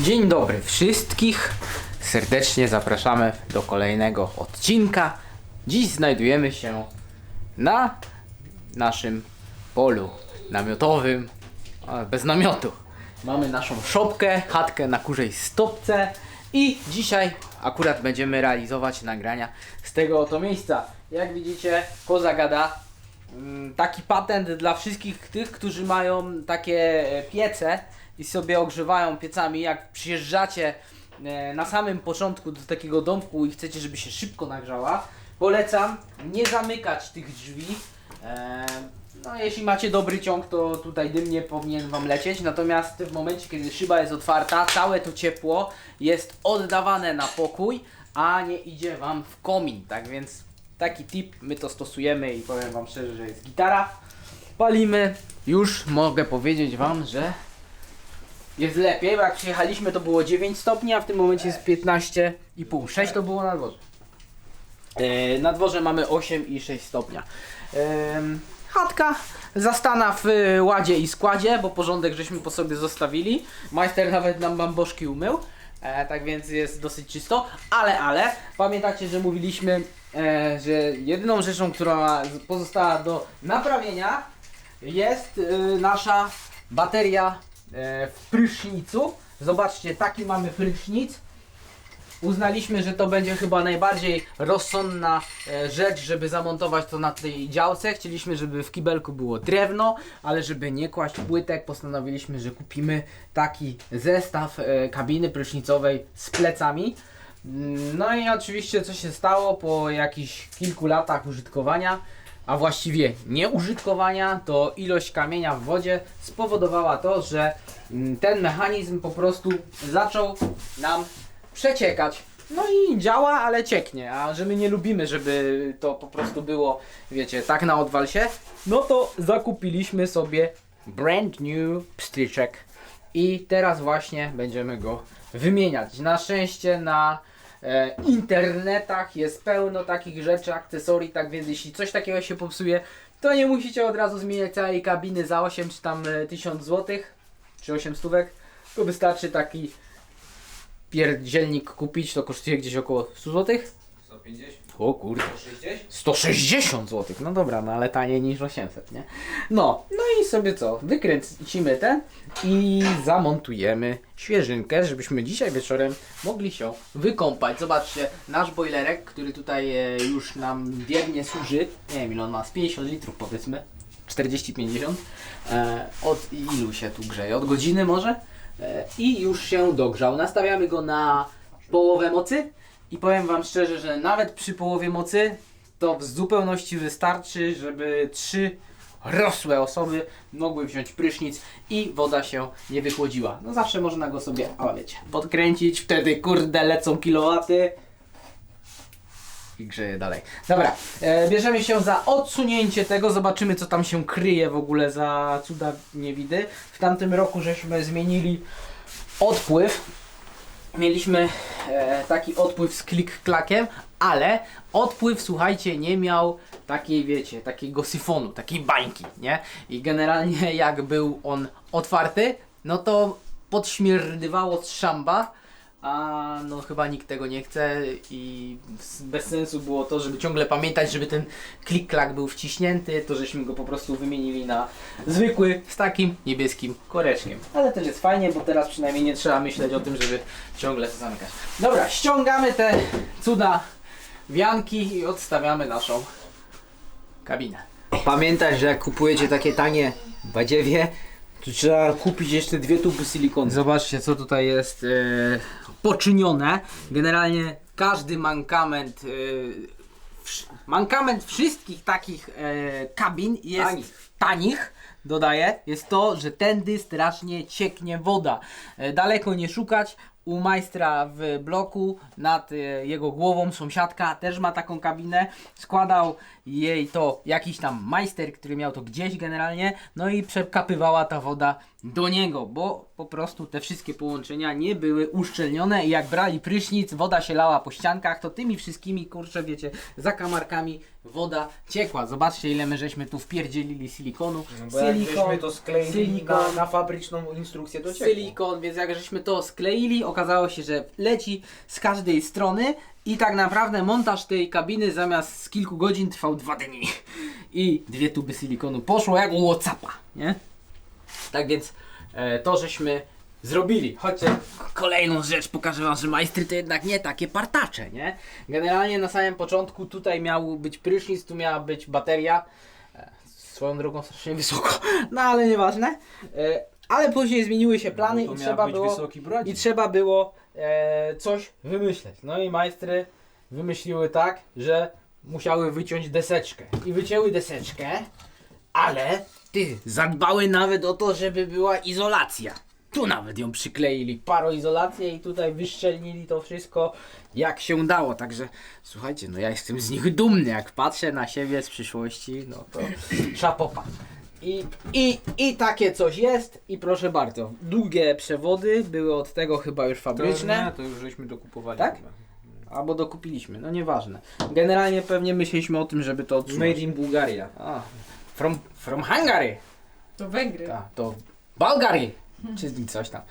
Dzień dobry wszystkich. Serdecznie zapraszamy do kolejnego odcinka. Dziś znajdujemy się na naszym polu namiotowym, bez namiotu. Mamy naszą szopkę, chatkę na kurzej stopce i dzisiaj akurat będziemy realizować nagrania z tego oto miejsca. Jak widzicie, koza gada. Mm, Taki patent dla wszystkich tych, którzy mają takie piece i sobie ogrzewają piecami. Jak przyjeżdżacie e, na samym początku do takiego domku i chcecie, żeby się szybko nagrzała, polecam nie zamykać tych drzwi. E, No, jeśli macie dobry ciąg, to tutaj dym nie powinien Wam lecieć. Natomiast w momencie, kiedy szyba jest otwarta, całe to ciepło jest oddawane na pokój, a nie idzie Wam w komin. Tak więc taki tip, my to stosujemy i powiem Wam szczerze, że jest gitara. Palimy. Już mogę powiedzieć Wam, że jest lepiej, bo jak przyjechaliśmy to było 9 stopni, a w tym momencie jest 15,5. 6 to było na dworze. E, na dworze mamy 8,6 stopnia. Em, chatka zastana w ładzie i składzie, bo porządek żeśmy po sobie zostawili. Majster nawet nam bamboszki umył. E, tak więc jest dosyć czysto, ale, ale pamiętacie, że mówiliśmy, e, że jedyną rzeczą, która pozostała do naprawienia jest y, nasza bateria e, w prysznicu. Zobaczcie, taki mamy prysznic. Uznaliśmy, że to będzie chyba najbardziej rozsądna e, rzecz, żeby zamontować to na tej działce. Chcieliśmy, żeby w kibelku było drewno, ale żeby nie kłaść płytek, postanowiliśmy, że kupimy taki zestaw e, kabiny prysznicowej z plecami. Mm, No i oczywiście co się stało po jakichś kilku latach użytkowania, a właściwie nieużytkowania, to ilość kamienia w wodzie spowodowała to, że mm, ten mechanizm po prostu zaczął nam przeciekać. No i działa, ale cieknie, a że my nie lubimy, żeby to po prostu było, wiecie, tak na odwal się, no to zakupiliśmy sobie brand new pstryczek i teraz właśnie będziemy go wymieniać. Na szczęście na internetach jest pełno takich rzeczy, akcesorii, tak więc jeśli coś takiego się popsuje, to nie musicie od razu zmieniać całej kabiny za 8 czy tam e, 1000 zł, czy 8 stówek, to wystarczy taki pierdzielnik kupić, to kosztuje gdzieś około 100 zł. 150? O kurde. 160? 160 zł, no dobra, no ale taniej niż 800, nie? No, no i sobie co, wykręcimy ten i zamontujemy świeżynkę, żebyśmy dzisiaj wieczorem mogli się wykąpać. Zobaczcie, nasz boilerek, który tutaj e, już nam wiernie służy, nie wiem ile on ma, z 50 litrów powiedzmy, 40-50, e, od ilu się tu grzeje? Od godziny może? E, I już się dogrzał. Nastawiamy go na połowę mocy i powiem Wam szczerze, że nawet przy połowie mocy to w zupełności wystarczy, żeby trzy rosłe osoby mogły wziąć prysznic i woda się nie wychłodziła. No zawsze można go sobie, o wiecie, podkręcić, wtedy kurde lecą kilowaty i grzeje dalej. Dobra, e, bierzemy się za odsunięcie tego, zobaczymy co tam się kryje w ogóle za cuda niewidy. W tamtym roku żeśmy zmienili odpływ. Mieliśmy e, taki odpływ z klik-klakiem, ale odpływ, słuchajcie, nie miał takiej, wiecie, takiego syfonu, takiej bańki, nie? I generalnie jak był on otwarty, no to podśmierdywało z szamba, a no chyba nikt tego nie chce i bez sensu było to, żeby ciągle pamiętać, żeby ten klik-klak był wciśnięty, to żeśmy go po prostu wymienili na zwykły z takim niebieskim koreczkiem. Ale też jest fajnie, bo teraz przynajmniej nie trzeba myśleć o tym, żeby ciągle to zamykać. Dobra, ściągamy te cuda wianki i odstawiamy naszą kabinę. Pamiętaj, że jak kupujecie takie tanie badziewie, to trzeba kupić jeszcze dwie tuby silikonu. Zobaczcie, co tutaj jest e, poczynione. Generalnie każdy mankament, wsz- mankament wszystkich takich e, kabin jest Tanich. tanich. Dodaję, jest to, że tędy strasznie cieknie woda. Daleko nie szukać. U majstra w bloku nad jego głową sąsiadka też ma taką kabinę. Składał jej to jakiś tam majster, który miał to gdzieś generalnie. No i przekapywała ta woda do niego, bo po prostu te wszystkie połączenia nie były uszczelnione i jak brali prysznic, woda się lała po ściankach, to tymi wszystkimi, kurczę, wiecie, zakamarkami woda ciekła. Zobaczcie ile my żeśmy tu wpierdzielili silikonu. No bo jak żeśmy to skleili silikon. na, na fabryczną instrukcję do ciepła. silikon, więc jak żeśmy to skleili, okazało się, że leci z każdej strony i tak naprawdę montaż tej kabiny zamiast z kilku godzin trwał dwa dni. I dwie tuby silikonu poszło jak u Whatsappa, nie? Tak więc e, to żeśmy zrobili. Chodźcie, kolejną rzecz pokażę wam, że majstry to jednak nie takie partacze, nie? Generalnie na samym początku tutaj miał być prysznic, tu miała być bateria. E, swoją drogą strasznie wysoko, no ale nieważne. E, ale później zmieniły się plany No to i trzeba było i trzeba było e, coś wymyśleć. No i majstry wymyśliły tak, że musiały wyciąć deseczkę. I wycięły deseczkę, ale ty, zadbały nawet o to, żeby była izolacja. Tu nawet ją przykleili, paroizolację i tutaj wyszczelnili to wszystko jak się dało. Także słuchajcie, no ja jestem z nich dumny. Jak patrzę na siebie z przyszłości, no to szapopa. I, i, I takie coś jest i proszę bardzo, długie przewody były od tego chyba już fabryczne. Nie, to już żeśmy dokupowali. Tak? chyba. Albo dokupiliśmy, no nieważne. Generalnie pewnie myśleliśmy o tym, żeby to Made otrzymać. in Bułgaria. A, from, from Hungary. To Węgry. Ta, to Bulgari. Czy coś tam.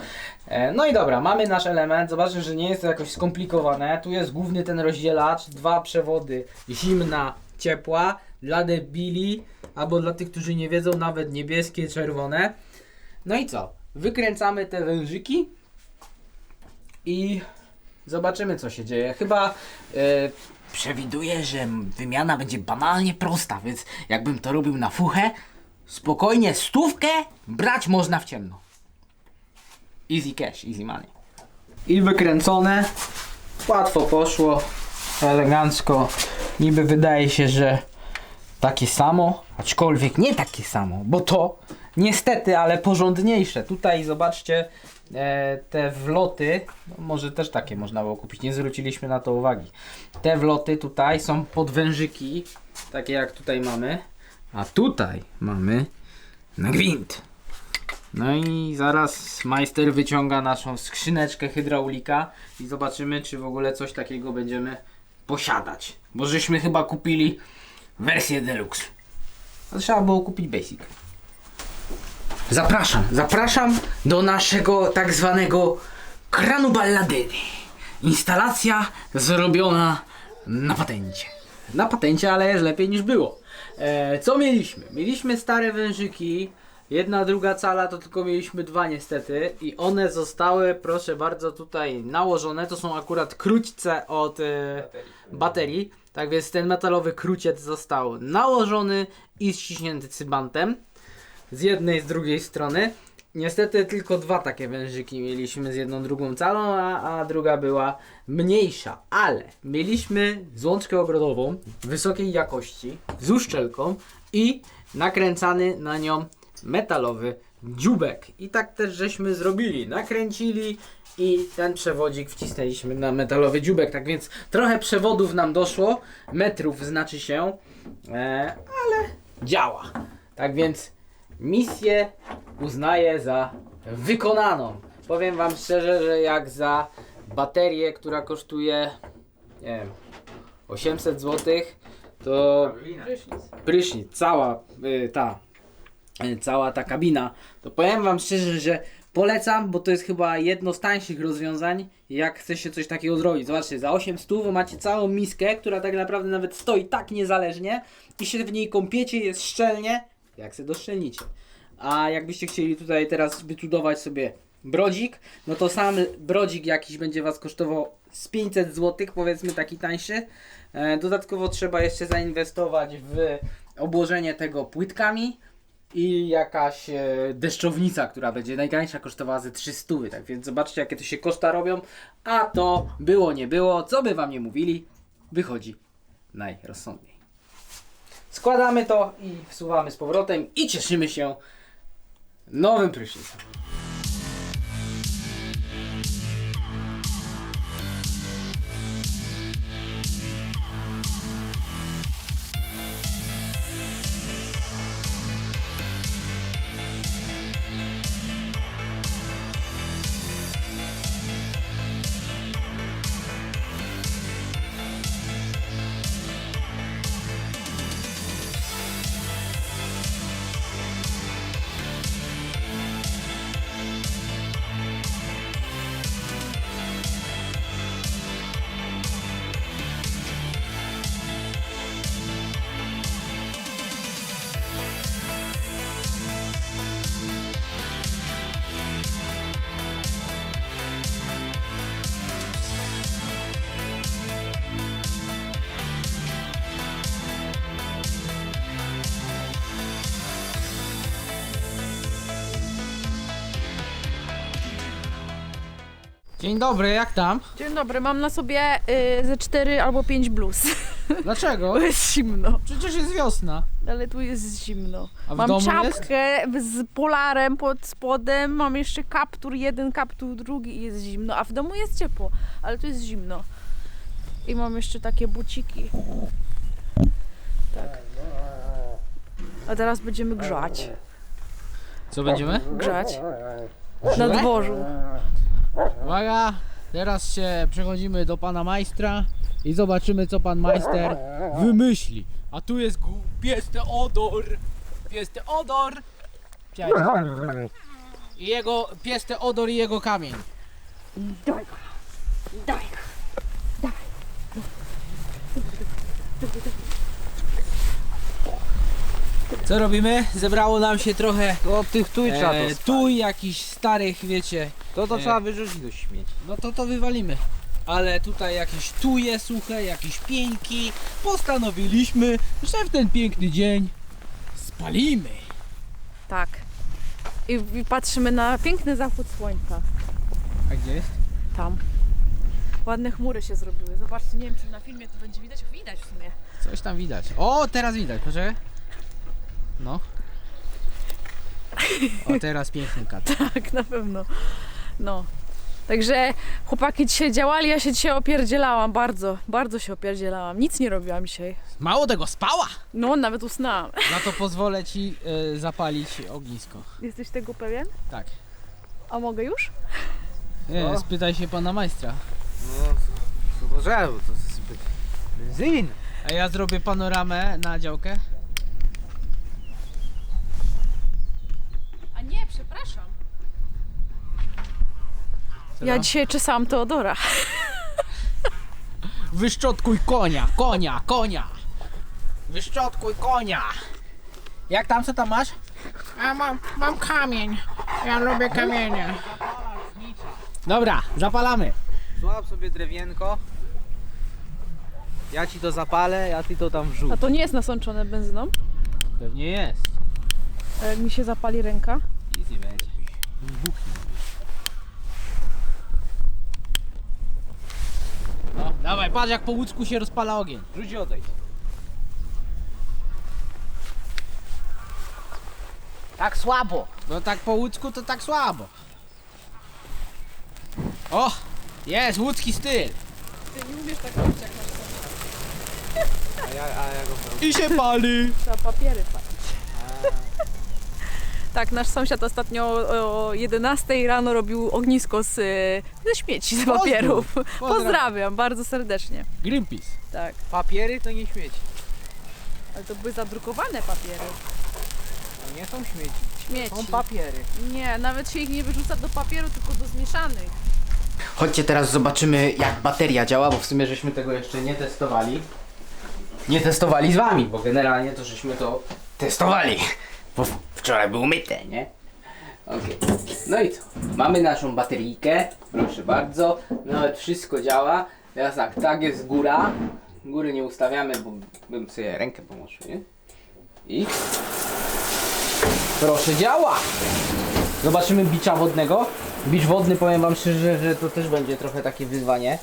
E, no i dobra, mamy nasz element. Zobaczcie, że nie jest to jakoś skomplikowane. Tu jest główny ten rozdzielacz, dwa przewody zimna, ciepła. Dla debili, albo dla tych, którzy nie wiedzą, nawet niebieskie, czerwone. No i co? Wykręcamy te wężyki i zobaczymy, co się dzieje. Chyba e, przewiduję, że wymiana będzie banalnie prosta, więc jakbym to robił na fuchę, spokojnie stówkę brać można w ciemno. Easy cash, easy money. I wykręcone. Łatwo poszło. Elegancko. Niby wydaje się, że takie samo, aczkolwiek nie takie samo, bo to niestety, ale porządniejsze. Tutaj zobaczcie e, te wloty, no może też takie można było kupić, nie zwróciliśmy na to uwagi. Te wloty tutaj są podwężyki, takie jak tutaj mamy, a tutaj mamy na gwint. No i zaraz majster wyciąga naszą skrzyneczkę hydraulika i zobaczymy, czy w ogóle coś takiego będziemy posiadać. Bo żeśmy chyba kupili wersję deluxe. Trzeba było kupić basic. Zapraszam, zapraszam do naszego tak zwanego kranu balladyny. Instalacja zrobiona na patencie. Na patencie, ale jest lepiej niż było. E, co mieliśmy? Mieliśmy stare wężyki. Jedna, druga cala to tylko mieliśmy dwa niestety i one zostały, proszę bardzo, tutaj nałożone. To są akurat króćce od e, baterii. Tak więc ten metalowy króciec został nałożony i ściśnięty cybantem z jednej, z drugiej strony. Niestety tylko dwa takie wężyki mieliśmy z jedną, drugą calą, a, a druga była mniejsza, ale mieliśmy złączkę ogrodową wysokiej jakości z uszczelką i nakręcany na nią metalowy dziubek. I tak też żeśmy zrobili. Nakręcili i ten przewodzik wcisnęliśmy na metalowy dziubek. Tak więc trochę przewodów nam doszło, metrów znaczy się, e, ale działa. Tak więc misję uznaję za wykonaną. Powiem Wam szczerze, że jak za baterię, która kosztuje nie wiem, 800 zł, to Prysznic. cała y, ta cała ta kabina, to powiem wam szczerze, że polecam, bo to jest chyba jedno z tańszych rozwiązań, jak chce się coś takiego zrobić. Zobaczcie, za 800 macie całą miskę, która tak naprawdę nawet stoi tak niezależnie i się w niej kąpiecie, jest szczelnie, jak se doszczelnicie. A jakbyście chcieli tutaj teraz wycudować sobie brodzik, no to sam brodzik jakiś będzie Was kosztował z 500 zł, powiedzmy taki tańszy. E, dodatkowo trzeba jeszcze zainwestować w obłożenie tego płytkami i jakaś e, deszczownica, która będzie najtańsza kosztowała ze 300. Tak więc zobaczcie jakie to się koszta robią, a to było nie było, co by Wam nie mówili, wychodzi najrozsądniej. Składamy to i wsuwamy z powrotem i cieszymy się nowym prysznicem. Dzień dobry, jak tam? Dzień dobry, mam na sobie y, ze 4 albo 5 bluz. Dlaczego? Bo jest zimno, Przecież jest wiosna. ale tu jest zimno. A w Mam domu czapkę z polarem pod spodem, mam jeszcze kaptur jeden, kaptur drugi i jest zimno, a w domu jest ciepło, ale tu jest zimno. I mam jeszcze takie buciki. Tak. A teraz będziemy grzać. Co będziemy? Grzać. Na dworzu. Uwaga, teraz się przechodzimy do pana majstra i zobaczymy co pan majster wymyśli. A tu jest gu- pies Teodor. Pies Teodor. Cześć. I jego pies Teodor i jego kamień. Daj, daj. Co robimy? Zebrało nam się trochę od tych tuj trzeba e, spalić. tu jakichś starych, wiecie, To to e, trzeba wyrzucić do śmieci. No to to wywalimy. Ale tutaj jakieś tuje suche, jakieś pieńki. Postanowiliśmy, że w ten piękny dzień spalimy. Tak. I, I patrzymy na piękny zachód słońca. A gdzie jest? Tam. Ładne chmury się zrobiły. Zobaczcie, nie wiem czy na filmie to będzie widać. Widać w sumie. Coś tam widać. O, teraz widać, proszę. No. O, teraz piękny kat. Tak, na pewno. No. Także chłopaki dzisiaj działali, ja się dzisiaj opierdzielałam bardzo, bardzo się opierdzielałam. Nic nie robiłam dzisiaj. Mało tego, spała! No, nawet usnęłam. Za to pozwolę ci e, zapalić ognisko. Jesteś tego pewien? Tak. A mogę już? Nie, O. spytaj się pana majstra. No, co to żaru, to jest zbyt benzyn. A ja zrobię panoramę na działkę. A nie, przepraszam. Co Ja tam? dzisiaj czesałam Teodora. Wyszczotkuj konia, konia, konia. Wyszczotkuj konia. Jak tam, co tam masz? A mam, mam kamień. Ja lubię kamienie. Dobra, zapalamy. Złap sobie drewienko. Ja ci to zapalę, ja ty to tam wrzuć. A to nie jest nasączone benzyną? Pewnie jest. A jak mi się zapali ręka? Easy będzie. No, dawaj, patrz jak po łódzku się rozpala ogień. Rzuć i odejdź. Tak słabo. No tak po łódzku to tak słabo. O, jest łódzki styl. Ty nie umiesz tak robić jak masz A ja, a ja go I się pali. Trzeba papiery. Tak, nasz sąsiad ostatnio o, o 11 rano robił ognisko z, y, ze śmieci, z papierów. Pozdrawiam. Pozdrawiam bardzo serdecznie. Greenpeace. Tak, Papiery to nie śmieci. ale to były zadrukowane papiery. To nie są śmieci. Śmieci. Są papiery. Nie, nawet się ich nie wyrzuca do papieru, tylko do zmieszanych. Chodźcie teraz zobaczymy jak bateria działa, bo w sumie żeśmy tego jeszcze nie testowali. Nie testowali z wami, bo generalnie to żeśmy to testowali. Wczoraj było myte, nie? Okej. No i co? Mamy naszą baterijkę, proszę bardzo. Nawet wszystko działa. Teraz tak, tak jest góra. Góry nie ustawiamy, bo bym sobie rękę pomógł, nie? I proszę działa! Zobaczymy bicza wodnego. Bicz wodny, powiem wam szczerze, że to też będzie trochę takie wyzwanie.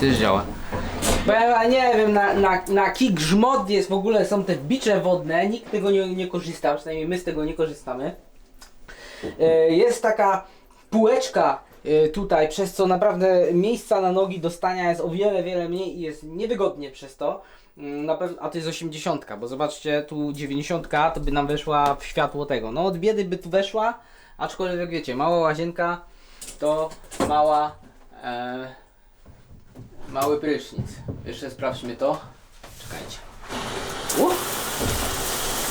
Też działa. Powiem wam, nie wiem, na, na, na kik jest w ogóle, są te bicze wodne, nikt tego nie, nie korzysta, przynajmniej my z tego nie korzystamy. E, Jest taka półeczka e, tutaj, przez co naprawdę miejsca na nogi do stania jest o wiele, wiele mniej i jest niewygodnie przez to. Mm, Na pewno, a to jest 80, bo zobaczcie, tu 90 to by nam weszła w światło tego. No od biedy by tu weszła, aczkolwiek wiecie, mała łazienka to mała, e, mały prysznic. Jeszcze sprawdźmy to. Czekajcie. Uff.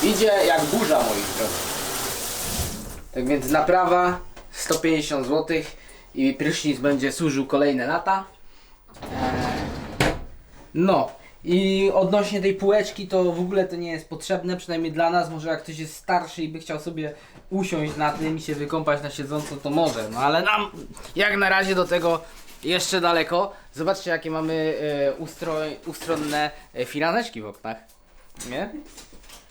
Idzie jak burza moich drodzy. Tak więc naprawa 150 zł i prysznic będzie służył kolejne lata. Eee, No i odnośnie tej półeczki to w ogóle to nie jest potrzebne, przynajmniej dla nas. Może jak ktoś jest starszy i by chciał sobie usiąść na tym i się wykąpać na siedząco, to może. No ale nam jak na razie do tego jeszcze daleko. Zobaczcie jakie mamy e, ustroj, ustronne e, firaneczki w oknach. Nie?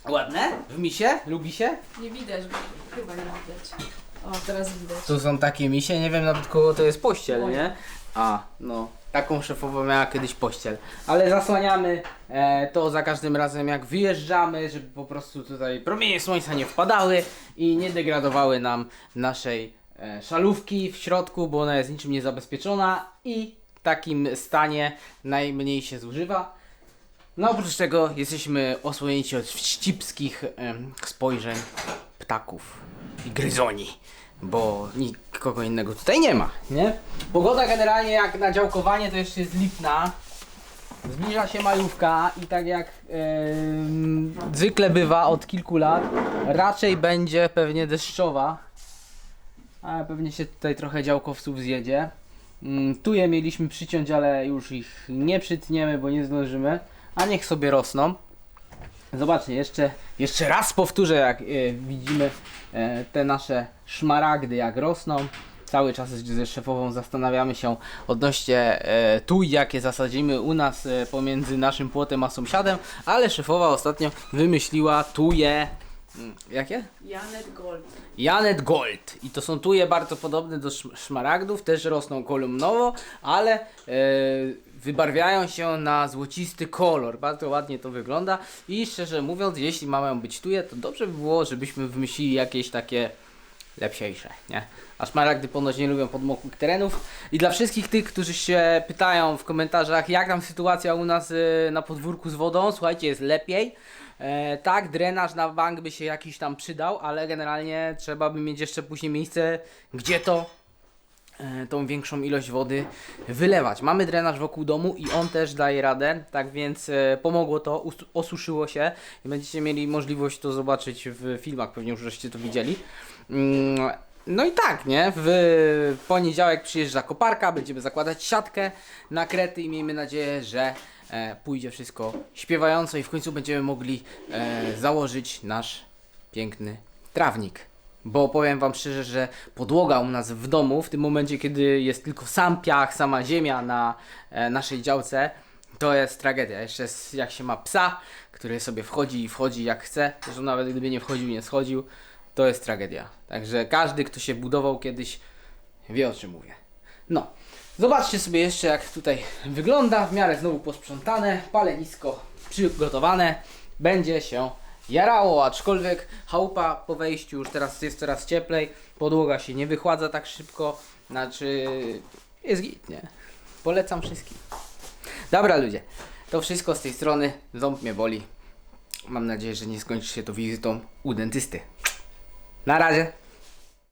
Ładne? W misie? Lubi się? Nie widać, bo chyba nie widać. O, teraz widać. Tu są takie misie, nie wiem nawet kogo to jest pościel, nie? A, no. Taką szefową miała kiedyś pościel. Ale zasłaniamy e, to za każdym razem jak wyjeżdżamy, żeby po prostu tutaj promienie słońca nie wpadały i nie degradowały nam naszej szalówki w środku, bo ona jest niczym niezabezpieczona i w takim stanie najmniej się zużywa. No oprócz tego jesteśmy osłonięci od wścibskich spojrzeń ptaków i gryzoni, bo nikogo innego tutaj nie ma, nie? Pogoda generalnie jak na działkowanie to jeszcze jest lipna. Zbliża się majówka i tak jak em, zwykle bywa od kilku lat, raczej będzie pewnie deszczowa. Ale pewnie się tutaj trochę działkowców zjedzie. Mm, Tu je mieliśmy przyciąć, ale już ich nie przytniemy, bo nie zdążymy. A niech sobie rosną. Zobaczcie, jeszcze, jeszcze raz powtórzę, jak e, widzimy e, te nasze szmaragdy, jak rosną. Cały czas ze szefową zastanawiamy się odnośnie e, tu, jakie zasadzimy u nas pomiędzy naszym płotem a sąsiadem, ale szefowa ostatnio wymyśliła tuje. Mm, Jakie? Janet Gold. Janet Gold. I to są tuje bardzo podobne do szm- szmaragdów, też rosną kolumnowo, ale e, wybarwiają się na złocisty kolor. Bardzo ładnie to wygląda i szczerze mówiąc, jeśli mają być tuje, to dobrze by było, żebyśmy wymyślili jakieś takie lepsiejsze, nie? A szmaragdy ponoć nie lubią podmokłych terenów. I dla wszystkich tych, którzy się pytają w komentarzach, jak tam sytuacja u nas y, na podwórku z wodą, słuchajcie, jest lepiej. E, tak, drenaż na bank by się jakiś tam przydał, ale generalnie trzeba by mieć jeszcze później miejsce, gdzie to e, tą większą ilość wody wylewać. Mamy drenaż wokół domu i on też daje radę, tak więc e, pomogło to, us- osuszyło się i będziecie mieli możliwość to zobaczyć w filmach, pewnie już żeście to widzieli. Mm, No i tak, nie? W poniedziałek przyjeżdża koparka, będziemy zakładać siatkę na krety i miejmy nadzieję, że e, pójdzie wszystko śpiewająco i w końcu będziemy mogli e, założyć nasz piękny trawnik. Bo powiem Wam szczerze, że podłoga u nas w domu, w tym momencie, kiedy jest tylko sam piach, sama ziemia na e, naszej działce, to jest tragedia. Jeszcze jest, jak się ma psa, który sobie wchodzi i wchodzi jak chce, zresztą nawet gdyby nie wchodził, nie schodził, to jest tragedia. Także każdy, kto się budował kiedyś, wie o czym mówię. No, zobaczcie sobie jeszcze, jak tutaj wygląda. W miarę znowu posprzątane, palenisko przygotowane. Będzie się jarało, aczkolwiek chałupa po wejściu już teraz jest coraz cieplej. Podłoga się nie wychładza tak szybko. Znaczy, jest git, nie? Polecam wszystkim. Dobra, ludzie, to wszystko z tej strony. Ząb mnie boli. Mam nadzieję, że nie skończy się to wizytą u dentysty. Na razie.